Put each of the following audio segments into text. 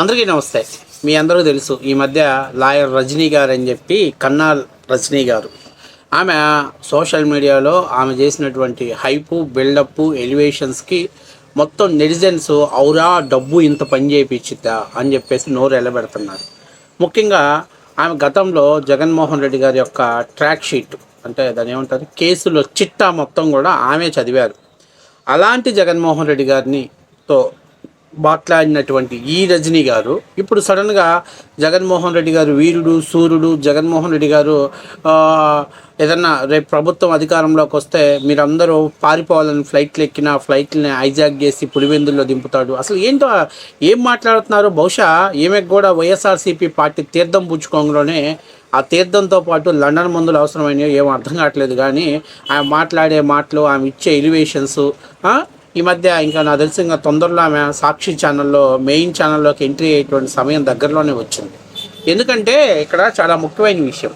అందరికీ నమస్తే. మీ అందరూ తెలుసు ఈ మధ్య లాయర్ రజనీ గారు అని చెప్పి కన్నాల్ రజనీ గారు. ఆమె సోషల్ మీడియాలో ఆమె చేసినటువంటి హైపు బిల్డప్ ఎలివేషన్స్కి మొత్తం నెటిజన్స్ అవురా డబ్బు ఇంత పని చేయించిద్దా అని చెప్పేసి నోరు ఎలబెడుతున్నారు. ముఖ్యంగా ఆమె గతంలో జగన్మోహన్ రెడ్డి గారి యొక్క ట్రాక్ షీట్ అంటే దాని ఏమంటారు కేసులో చిట్టా మొత్తం కూడా ఆమె చదివారు. అలాంటి జగన్మోహన్ రెడ్డి గారిని తో మాట్లాడినటువంటి ఈ రజనీ గారు ఇప్పుడు సడన్గా జగన్మోహన్ రెడ్డి గారు వీరుడు సూర్యుడు జగన్మోహన్ రెడ్డి గారు ఏదన్నా రేపు ప్రభుత్వం అధికారంలోకి వస్తే మీరందరూ పారిపోవాలని ఫ్లైట్లు ఎక్కిన ఫ్లైట్ని హైజాక్ చేసి పులివెందుల్లో దింపుతాడు. అసలు ఏంటో ఏం మాట్లాడుతున్నారు? బహుశా ఈమె కూడా వైఎస్ఆర్సీపీ పార్టీ తీర్థం పుచ్చుకోంలోనే ఆ తీర్థంతో పాటు లండన్ మందులు అవసరమైనవి ఏం అర్థం కావట్లేదు. కానీ ఆమె మాట్లాడే మాటలు ఆమె ఇచ్చే ఎలివేషన్స్ ఈ మధ్య ఇంకా నాకు తెలిసి ఇంకా తొందరలో ఆమె సాక్షి ఛానల్లో మెయిన్ ఛానల్లోకి ఎంట్రీ అయ్యేటువంటి సమయం దగ్గరలోనే వచ్చింది. ఎందుకంటే ఇక్కడ చాలా ముఖ్యమైన విషయం.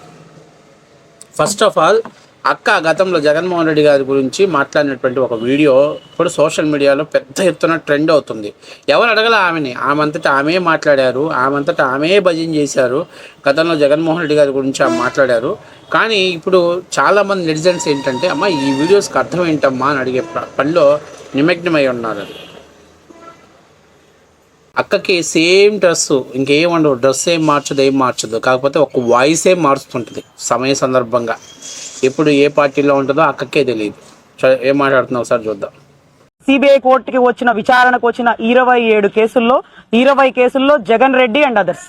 ఫస్ట్ ఆఫ్ ఆల్ అక్క గతంలో జగన్మోహన్ రెడ్డి గారి గురించి మాట్లాడినటువంటి ఒక వీడియో ఇప్పుడు సోషల్ మీడియాలో పెద్ద ఎత్తున ట్రెండ్ అవుతుంది. ఎవరు అడగల ఆమెని? ఆమెంతటా ఆమె మాట్లాడారు ఆమెంతటా ఆమె భజన చేశారు గతంలో జగన్మోహన్ రెడ్డి గారి గురించి ఆమె మాట్లాడారు. కానీ ఇప్పుడు చాలామంది నెటిజన్స్ ఏంటంటే అమ్మ ఈ వీడియోస్కి అర్థం ఏంటమ్మా? అని అడిగే ప- పనిలో నిమగ్నమై ఉన్నారు. అక్కకి సేమ్ డ్రెస్ ఇంకేం ఉండవు. డ్రెస్ ఏం మార్చదు ఏం మార్చదు. కాకపోతే ఒక వాయిస్ ఏం మారుస్తుంటుంది సమయ సందర్భంగా. ఎప్పుడు ఏ పార్టీలో ఉంటుందో అక్కకే తెలియదు ఏం మాట్లాడుతున్నావు సార్ చూద్దాం. సిబిఐ కోర్టుకి వచ్చిన విచారణకు వచ్చిన ఇరవై ఏడు కేసుల్లో ఇరవై కేసుల్లో Jagan Reddy and others.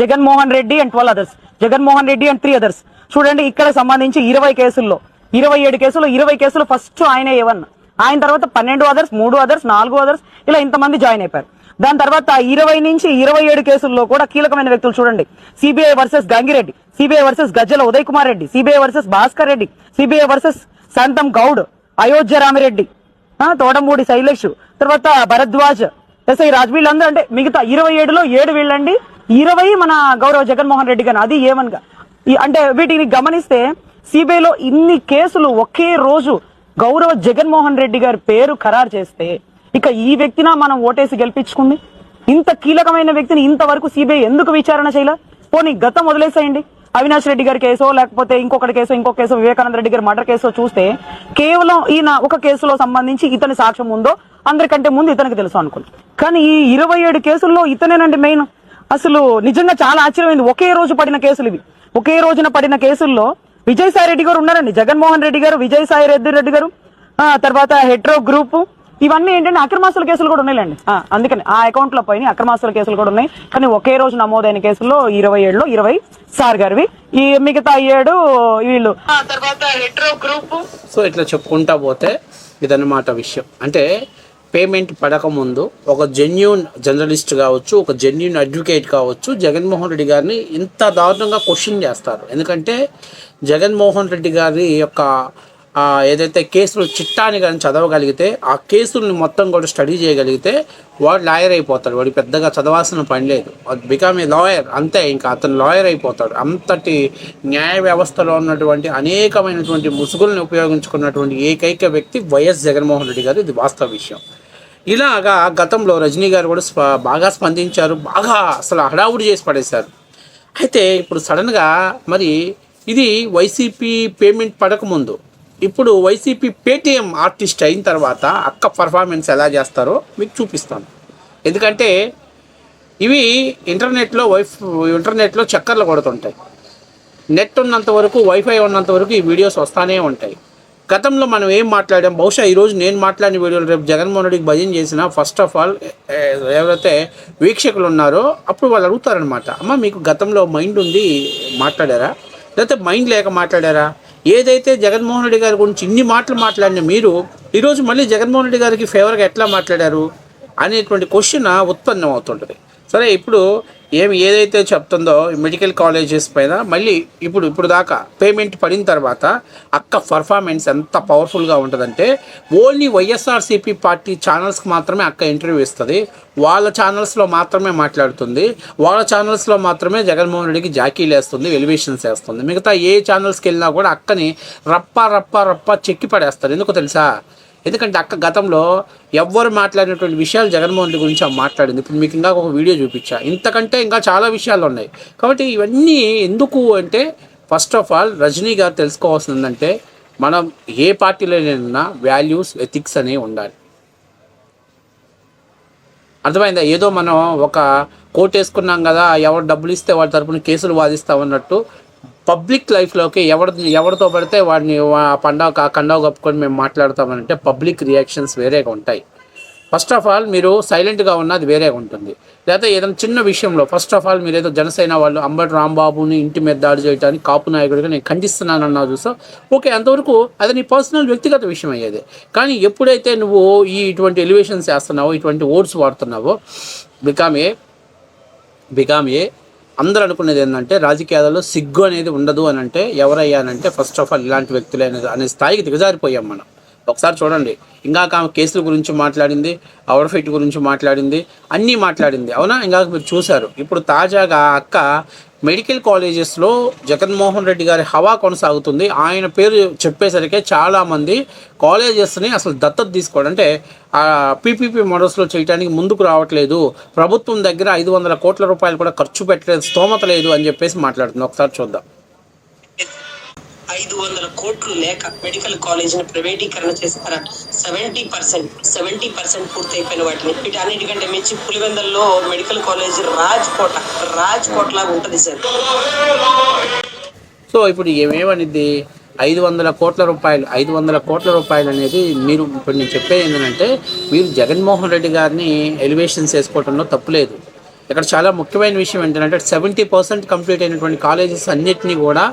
Jaganmohan Reddy and twelve others. Jaganmohan Reddy and three others. చూడండి ఇక్కడ సంబంధించి ఇరవై కేసుల్లో ఇరవై ఏడు కేసులు ఇరవై కేసులు ఫస్ట్ ఆయనే ఏవన్ ఆయన తర్వాత పన్నెండు అదర్స్ మూడు అదర్స్ నాలుగు అదర్స్ ఇలా ఇంతమంది జాయిన్ అయిపోయారు. దాని తర్వాత ఇరవై నుంచి ఇరవై ఏడు కేసుల్లో కూడా కీలకమైన వ్యక్తులు చూడండి. CBI versus Gangireddy CBI versus Gajjala Uday Kumar Reddy CBI versus Bhaskar Reddy CBI versus Santham Goud Ayodhya Ramireddy Thotamudi Sailesh తర్వాత భరద్వాజ్ ఎస్ఐ రాజ్ వీళ్ళందరూ అంటే మిగతా ఇరవై ఏడులో ఏడు వీళ్ళండి. ఇరవై మన గౌరవ జగన్మోహన్ రెడ్డి గారు అది ఏమనగా అంటే వీటిని గమనిస్తే సిబిఐలో ఇన్ని కేసులు ఒకే రోజు గౌరవ జగన్మోహన్ రెడ్డి గారి పేరు ఖరారు చేస్తే ఇక ఈ వ్యక్తిన మనం ఓటేసి గెలిపించుకుంది? ఇంత కీలకమైన వ్యక్తిని ఇంతవరకు సిబిఐ ఎందుకు విచారణ చేయాల? పోనీ గతం వదిలేసేయండి. అవినాష్ రెడ్డి గారి కేసో లేకపోతే ఇంకొకటి కేసో ఇంకొక కేసో వివేకానంద రెడ్డి గారి మర్డర్ కేసో చూస్తే కేవలం ఈయన ఒక కేసులో సంబంధించి ఇతని సాక్ష్యం ఉందో అందరికంటే ముందు ఇతనికి తెలుసు అనుకుంది కానీ ఈ ఇరవై ఏడు కేసుల్లో ఇతనేనండి మెయిన్. అసలు నిజంగా చాలా ఆశ్చర్యమైంది. ఒకే రోజు పడిన కేసులు ఇవి. ఒకే రోజున పడిన కేసుల్లో విజయసాయి రెడ్డి గారు ఉన్నారండి. జగన్మోహన్ రెడ్డి గారు విజయసాయి రెడ్డి రెడ్డి గారు ఆ, తర్వాత హెట్రో గ్రూప్. ఇవన్నీ ఏంటంటే అక్రమాస్తుల కేసులు కూడా ఉన్నాయిలేండి. ఆ, అందుకని ఆ అకౌంట్లో పైన అక్రమాస్తుల కేసులు కూడా ఉన్నాయి. కానీ ఒకే రోజు నమోదైన కేసుల్లో ఇరవై ఏడులో ఇరవై సార్ గారివి. ఈ మిగతా ఏడు వీళ్ళు. ఆ తర్వాత హెట్రో గ్రూప్. సో ఇట్లా చెప్పుకుంటా పోతే ఇదన్నమాట విషయం. అంటే పేమెంట్ పడకముందు ఒక జెన్యున్ జర్నలిస్ట్ కావచ్చు ఒక జెన్యున్ అడ్వకేట్ కావచ్చు జగన్మోహన్ రెడ్డి గారిని ఇంత దారుణంగా క్వశ్చన్ చేస్తారు. ఎందుకంటే జగన్మోహన్ రెడ్డి గారి యొక్క ఏదైతే కేసులు చిట్టాని కానీ చదవగలిగితే ఆ కేసుల్ని మొత్తం కూడా స్టడీ చేయగలిగితే వాడు లాయర్ అయిపోతాడు. వాడు పెద్దగా చదవాల్సిన పని లేదు. బికామ్ ఏ లాయర్ అంతే ఇంకా అతను లాయర్ అయిపోతాడు. అంతటి న్యాయ వ్యవస్థలో ఉన్నటువంటి అనేకమైనటువంటి ముసుగుల్ని ఉపయోగించుకున్నటువంటి ఏకైక వ్యక్తి వైఎస్ జగన్మోహన్ రెడ్డి గారు. ఇది వాస్తవ విషయం. ఇలాగా గతంలో రజనీ గారు కూడా స్ప- బాగా స్పందించారు బాగా అసలు హడావుడి చేసి పడేశారు. అయితే ఇప్పుడు సడన్గా మరి ఇది వైసీపీ పేమెంట్ పడకముందు ఇప్పుడు వైసీపీ పేటీఎం ఆర్టిస్ట్ అయిన తర్వాత అక్క పర్ఫార్మెన్స్ ఎలా చేస్తారో మీకు చూపిస్తాను. ఎందుకంటే ఇవి ఇంటర్నెట్లో వైఫ్ ఇంటర్నెట్లో చక్కర్లు కొడుతుంటాయి. నెట్ ఉన్నంత వరకు వైఫై ఉన్నంత వరకు ఈ వీడియోస్ వస్తానే ఉంటాయి. గతంలో మనం ఏం మాట్లాడాం? బహుశా ఈరోజు నేను మాట్లాడిన వీడియోలు రేపు జగన్మోహన్ రెడ్డికి భజన చేసిన ఫస్ట్ ఆఫ్ ఆల్ ఎవరైతే వీక్షకులు ఉన్నారో అప్పుడు వాళ్ళు అడుగుతారనమాట అమ్మ మీకు గతంలో మైండ్ ఉంది మాట్లాడారా? లేకపోతే మైండ్ లేక మాట్లాడారా? ఏదైతే జగన్మోహన్ రెడ్డి గారి గురించి ఇన్ని మాటలు మాట్లాడిన మీరు ఈరోజు మళ్ళీ జగన్మోహన్ రెడ్డి గారికి ఫేవర్గా ఎట్లా మాట్లాడారు అనేటువంటి క్వశ్చన్ ఉత్పన్నం అవుతుంటుంది సరే ఇప్పుడు ఏమి ఏదైతే చెప్తుందో మెడికల్ కాలేజెస్ పైన మళ్ళీ ఇప్పుడు ఇప్పుడు దాకా పేమెంట్ పడిన తర్వాత అక్క పర్ఫార్మెన్స్ ఎంత పవర్ఫుల్గా ఉంటుందంటే ఓన్లీ వైఎస్ఆర్సీపీ పార్టీ ఛానల్స్కి మాత్రమే అక్క ఇంటర్వ్యూ ఇస్తుంది. వాళ్ళ ఛానల్స్లో మాత్రమే మాట్లాడుతుంది. వాళ్ళ ఛానల్స్లో మాత్రమే జగన్మోహన్ రెడ్డికి జాకీలు వేస్తుంది ఎలివేషన్స్ వేస్తుంది. మిగతా ఏ ఛానల్స్కి వెళ్ళినా కూడా అక్కని రప్ప రప్ప రప్ప చెక్కి పడేస్తారు ఎందుకో తెలుసా? ఎందుకంటే అక్క గతంలో ఎవ్వరు మాట్లాడినటువంటి విషయాలు జగన్మోహన్ రెడ్డి గురించి ఆమె మాట్లాడింది. ఇప్పుడు మీకు ఇంకా ఒక వీడియో చూపించా. ఇంతకంటే ఇంకా చాలా విషయాలు ఉన్నాయి. కాబట్టి ఇవన్నీ ఎందుకు అంటే ఫస్ట్ ఆఫ్ ఆల్ రజనీ గారు తెలుసుకోవాల్సింది ఏంటంటే మనం ఏ పార్టీలోనైనా వాల్యూస్ ఎథిక్స్ అనేవి ఉండాలి. అర్థమైందా? ఏదో మనం ఒక కోట్ వేసుకున్నాం కదా ఎవరు డబ్బులు ఇస్తే వాళ్ళ తరపున కేసులు వాదిస్తామన్నట్టు పబ్లిక్ లైఫ్లోకి ఎవరి ఎవరితో పడితే వాడిని ఆ పండగ కండవ కప్పుకొని మేము మాట్లాడతామంటే పబ్లిక్ రియాక్షన్స్ వేరేగా ఉంటాయి. ఫస్ట్ ఆఫ్ ఆల్ మీరు సైలెంట్గా ఉన్నది వేరేగా ఉంటుంది. లేకపోతే ఏదైనా చిన్న విషయంలో ఫస్ట్ ఆఫ్ ఆల్ మీరు ఏదో జనసేన వాళ్ళు అంబటి రాంబాబుని ఇంటి మీద దాడి చేయడానికి కాపు నాయకుడిగా నేను ఖండిస్తున్నానన్నా చూసా ఓకే అంతవరకు అది నీ పర్సనల్ వ్యక్తిగత విషయం అయ్యేది. కానీ ఎప్పుడైతే నువ్వు ఈ ఇటువంటి ఎలివేషన్స్ చేస్తున్నావో ఇటువంటి ఓట్స్ వాడుతున్నావో బికామ్ ఏ బికామ్ ఏ అందరూ అనుకునేది ఏంటంటే రాజకీయాలలో సిగ్గు అనేది ఉండదు అని అంటే ఎవరయ్యానంటే ఫస్ట్ ఆఫ్ ఆల్ ఇలాంటి వ్యక్తులే అనే స్థాయికి దిగజారిపోయాం మనం. ఒకసారి చూడండి ఇంకా ఆమె కేసుల గురించి మాట్లాడింది అవర్ ఫిట్ గురించి మాట్లాడింది అన్నీ మాట్లాడింది. అవునా? ఇంకా మీరు చూశారు. ఇప్పుడు తాజాగా అక్క మెడికల్ కాలేజెస్లో జగన్మోహన్ రెడ్డి గారి హవా కొనసాగుతుంది. ఆయన పేరు చెప్పేసరికి చాలామంది కాలేజెస్ని అసలు దత్తత తీసుకోవడం అంటే పీపీపీ మోడల్స్లో చేయడానికి ముందుకు రావట్లేదు. ప్రభుత్వం దగ్గర ఐదు వందల కోట్ల రూపాయలు కూడా ఖర్చు పెట్టలేదు స్తోమత లేదు అని చెప్పేసి మాట్లాడుతుంది. ఒకసారి చూద్దాం. ఐదు వందల కోట్లు లేక మెడికల్ కాలేజీని ప్రైవేటీకరణ చేస్తారా? సెవెంటీ పర్సెంట్ సెవెంటీ పర్సెంట్ పూర్తయిపోయిన వాటిని. వీటన్నిటికంటే మించి పులివెందల్లో మెడికల్ కాలేజ్ రాజ్ కోట రాజ్ కోట లాగా ఉంటుంది సార్. సో ఇప్పుడు ఏమేమనిద్ది ఐదు వందల కోట్ల రూపాయలు ఐదు వందల కోట్ల రూపాయలు అనేది మీరు ఇప్పుడు నేను చెప్పేది ఏంటంటే మీరు జగన్మోహన్ రెడ్డి గారిని ఎలివేషన్స్ వేసుకోవడంలో తప్పులేదు ఇక్కడ చాలా ముఖ్యమైన విషయం ఏంటంటే సెవెంటీ పర్సెంట్ కంప్లీట్ అయినటువంటి కాలేజెస్ అన్నిటినీ కూడా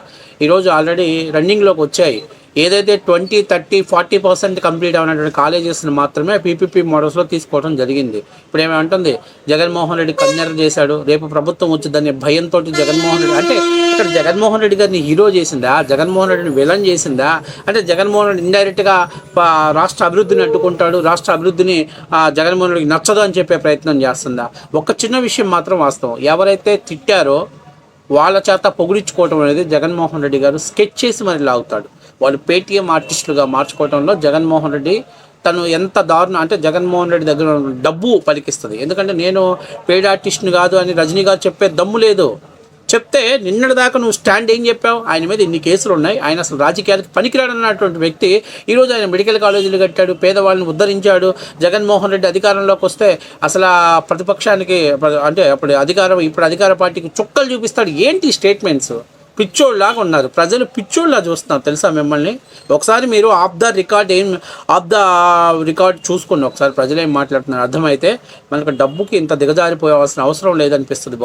ఈరోజు ఆల్రెడీ రన్నింగ్లోకి వచ్చాయి. ఏదైతే twenty thirty forty percent complete అయినటువంటి కాలేజెస్ని మాత్రమే పీపీపీ మోడల్స్లో తీసుకోవడం జరిగింది. ఇప్పుడు ఏమంటుంది? జగన్మోహన్ రెడ్డి కన్నెర చేశాడు. రేపు ప్రభుత్వం వచ్చి దాన్ని భయంతో జగన్మోహన్ రెడ్డి అంటే ఇక్కడ జగన్మోహన్ రెడ్డి గారిని హీరో చేసిందా? జగన్మోహన్ రెడ్డిని విలన్ చేసిందా? అంటే జగన్మోహన్ రెడ్డి ఇండైరెక్ట్గా రాష్ట్ర అభివృద్ధిని అడ్డుకుంటాడు. రాష్ట్ర అభివృద్ధిని జగన్మోహన్ రెడ్డికి నచ్చదు అని చెప్పే ప్రయత్నం చేస్తుందా? ఒక చిన్న విషయం మాత్రం వాస్తవం. ఎవరైతే తిట్టారో వాళ్ళ చేత పొగిడించుకోవటం అనేది జగన్మోహన్ రెడ్డి గారు స్కెచ్ చేసి మరి లాగుతాడు. వాళ్ళు పేటీఎం ఆర్టిస్టులుగా మార్చుకోవడంలో జగన్మోహన్ రెడ్డి తను ఎంత దారుణం అంటే జగన్మోహన్ రెడ్డి దగ్గర డబ్బు పలికిస్తుంది. ఎందుకంటే నేను పేడ్ ఆర్టిస్ట్ని కాదు అని రజనీ గారు చెప్పే దమ్ము లేదు. చెప్తే నిన్నటి దాకా నువ్వు స్టాండ్ ఏం చెప్పావు? ఆయన మీద ఇన్ని కేసులు ఉన్నాయి. ఆయన అసలు రాజకీయాలకు పనికిరాడన్నటువంటి వ్యక్తి ఈరోజు ఆయన మెడికల్ కాలేజీలు కట్టాడు పేదవాళ్ళని ఉద్ధరించాడు. జగన్మోహన్ రెడ్డి అధికారంలోకి వస్తే అసలు ప్రతిపక్షానికి అంటే అప్పుడు అధికారం ఇప్పుడు అధికార పార్టీకి చుక్కలు చూపిస్తాడు. ఏంటి స్టేట్మెంట్స్? పిచ్చోళ్ళలాగా ఉన్నారు. ప్రజలు పిచ్చోళ్ళలా చూస్తున్నారు తెలుసా మిమ్మల్ని? ఒకసారి మీరు ఆఫ్ ద రికార్డ్ ఏం ఆఫ్ ద రికార్డ్ చూసుకోండి. ఒకసారి ప్రజలు ఏం మాట్లాడుతున్నారు? అర్థమైతే మనకు డబ్బుకి ఇంత దిగజారిపోవాల్సిన అవసరం లేదనిపిస్తుంది.